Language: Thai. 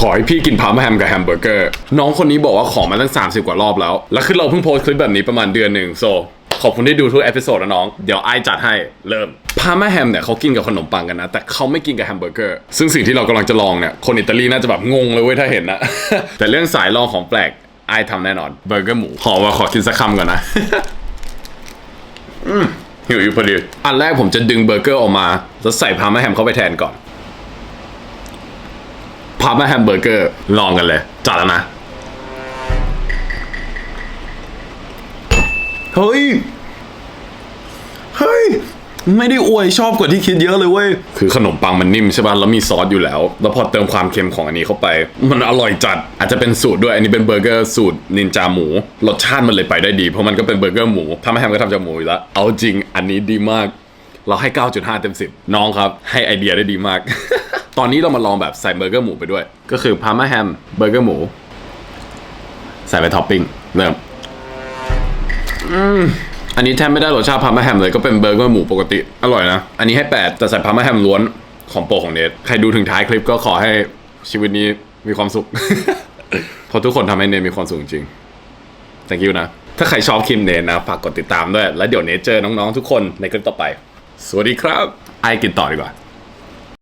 ขอให้พี่กินพาร์มาแฮมกับแฮมเบอร์เกอร์ น้องคนนี้บอกว่าขอมาตั้ง 30 กว่ารอบแล้ว แล้วคือเราเพิ่งโพสคลิปแบบนี้ประมาณเดือนหนึ่งโซขอบคุณที่ดูทุกเอพิโซดนะน้อง เดี๋ยวไอจัดให้เริ่มพาร์มาแฮมเนี่ยเขากินกับขนมปังกันนะ แต่เขาไม่กินกับแฮมเบอร์เกอร์ ซึ่งสิ่งที่เรากำลังจะลองเนี่ย คนอิตาลีน่าจะแบบงงเลยเว้ยถ้าเห็นนะ แต่เรื่องสายลองของแปลกไอทำแน่นอนเบอร์เกอร์หมูขอว่าขอกินสักคำก่อนนะหิวอยู่พอดีอันแรกผมจะดึงเบอร์เกอร์ออกมาแล้วใส่พาร์มาแฮมเข้าไปแทนก่อน พาร์มาแฮมเบอร์เกอร์ลองกันเลย จัดแล้วนะ เฮ้ย เฮ้ย ไม่ได้อวยชอบกว่าที่คิดเยอะเลยเว้ย คือขนมปังมันนิ่มใช่ป่ะ แล้วมีซอสอยู่แล้ว แล้วพอเติมความเค็มของอันนี้เข้าไป มันอร่อยจัด อาจจะเป็นสูตรด้วย อันนี้เป็นเบอร์เกอร์สูตรนินจาหมู รสชาติมันเลยไปได้ดี เพราะมันก็เป็นเบอร์เกอร์หมูทำให้แฮมก็ทำจากหมูอยู่แล้ว เอาจริง อันนี้ดีมาก เราให้ 9.5 เต็ม 10 น้องครับ ให้ไอเดียได้ดีมาก ตอนนี้เรามาลองแบบใส่เบอร์เกอร์หมูไปด้วย ก็คือพาร์มาแฮมเบอร์เกอร์หมู ใส่ไปท็อปปิ้งเริ่มอันนี้แทบไม่ได้รสชาติพาร์มาแฮมเลยก็เป็นเบอร์เกอร์หมูปกติ อร่อยนะ อันนี้ให้ 8 แต่ใส่พาร์มาแฮมล้วนของโปรของเนทใครดูถึงท้ายคลิปก็ขอให้ชีวิตนี้มีความสุขเพราะทุกคนทำให้เนทมีความสุขจริง thank you นะ ถ้าใครชอบคลิปเนทนะฝากกดติดตามด้วย แล้วเดี๋ยวเนทเจอน้องๆทุกคนในคลิปต่อไป สวัสดีครับ ไอกินต่อดีกว่า